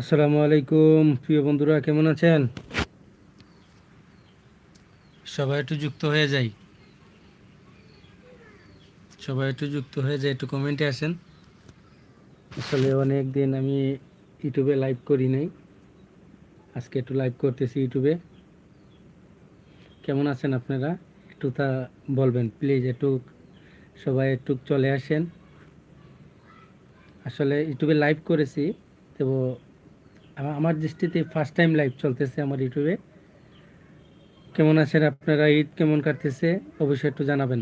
আসসালামু আলাইকুম। প্রিয় বন্ধুরা কেমন আছেন? সবাই একটু যুক্ত হয়ে যাই। সবাই একটু যুক্ত হয়ে যায় একটু কমেন্টে আসেন। আসলে অনেক দিন আমি ইউটিউবে লাইভ করি নাই। আজকে একটু লাইভ করতেছি ইউটিউবে। কেমন আছেন আপনারা? একটু তা বলবেন প্লিজ একটু সবাই একটু চলে আসেন। আসলে ইউটিউবে লাইভ করেছি তো আমার দৃষ্টিতে ফার্স্ট টাইম লাইভ চলতেছে আমার ইউটিউবে। কেমন আছেন আপনারা? ঈদ কেমন কাটতেছে? অবশ্যই একটু জানাবেন।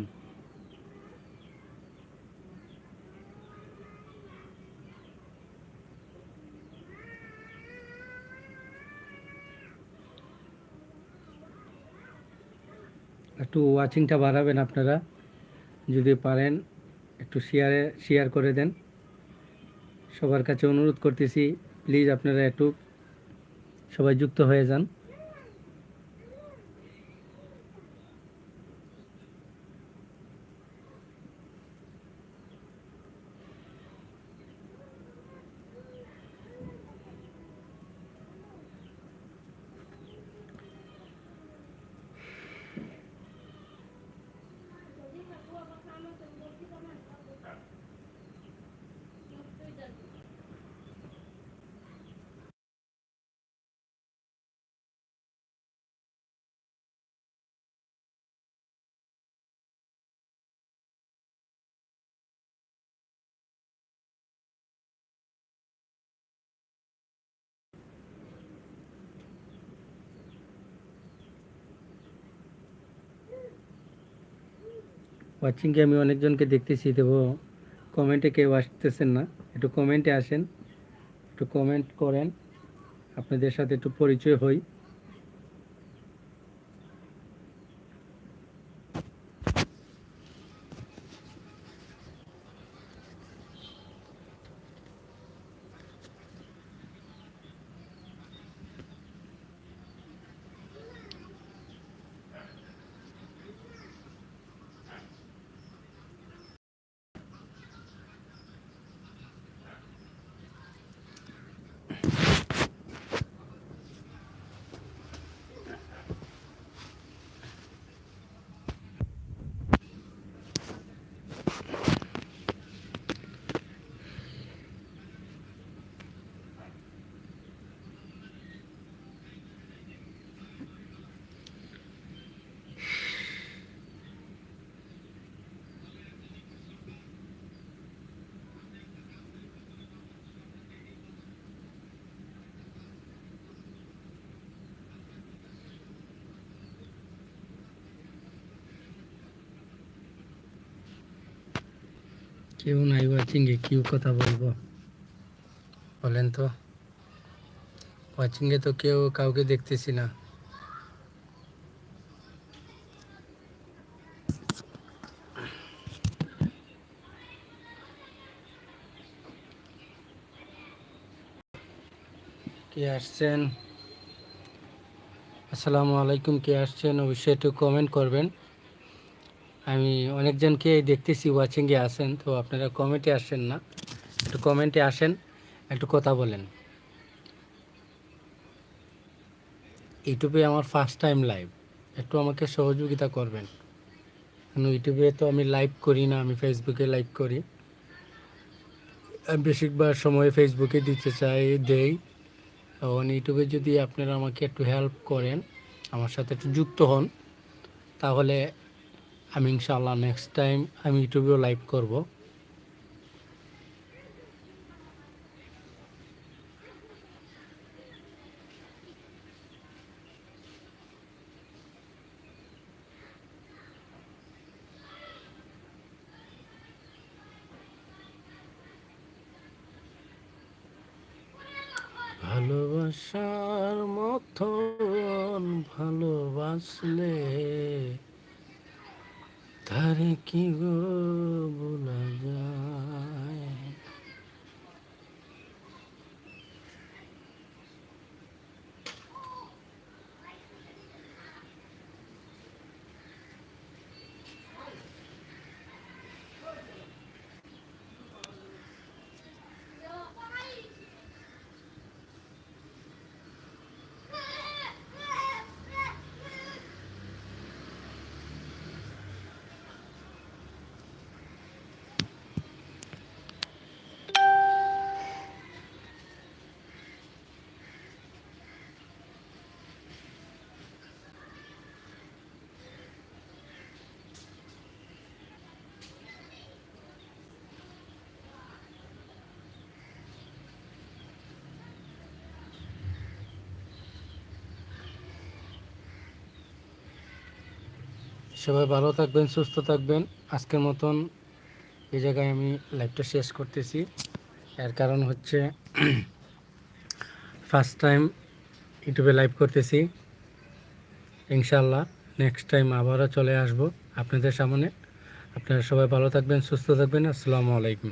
একটু ওয়াচিংটা বাড়াবেন আপনারা। যদি পারেন, একটু শেয়ারে শেয়ার করে দেন। সবার কাছে অনুরোধ করতেছি প্লিজ আপনারা একটু সবাই যুক্ত হয়ে যান। ওয়াচিংয়ে আমি অনেকজনকে দেখতেছি দেব কমেন্টে কেউ আসতেছেন না। একটু কমেন্টে আসেন, একটু কমেন্ট করেন। আপনাদের সাথে একটু পরিচয় হই। কেউ নাই ওয়াচিংয়ে কেউ কথা বলব। বলেন তো ওয়াচিংয়ে তো কেউ কাউকে দেখতেছি না। কে আসছেন? আসসালামু আলাইকুম, কে আসছেন? অবশ্যই একটু কমেন্ট করবেন। আমি অনেকজনকে দেখতেছি ওয়াচিংয়ে আসেন, তো আপনারা কমেন্টে আসেন না। একটু কমেন্টে আসেন, একটু কথা বলেন। ইউটিউবে আমার ফার্স্ট টাইম লাইভ একটু আমাকে সহযোগিতা করবেন। ইউটিউবে তো আমি লাইভ করি না, আমি ফেসবুকে লাইভ করি। বেশিরভাগ সময় ফেসবুকে দিতে চাই, দেই। তখন ইউটিউবে যদি আপনারা আমাকে একটু হেল্প করেন, আমার সাথে একটু যুক্ত হন, তাহলে আমি ইনশাআল্লাহ নেক্সট টাইম আমি ইউটিউবেও লাইভ করব। ভালোবাসার মতন ভালোবাসলে তারে কি গো বলা যায়? সবাই ভালো থাকবেন, সুস্থ থাকবেন। আজকের মতন এই জায়গায় আমি লাইভটা শেষ করতেছি। এর কারণ হচ্ছে ফার্স্ট টাইম ইউটিউবে লাইভ করতেছি। ইনশাল্লাহ নেক্সট টাইম আবারও চলে আসব আপনাদের সামনে। আপনারা সবাই ভালো থাকবেন, সুস্থ থাকবেন। আসসালামু আলাইকুম।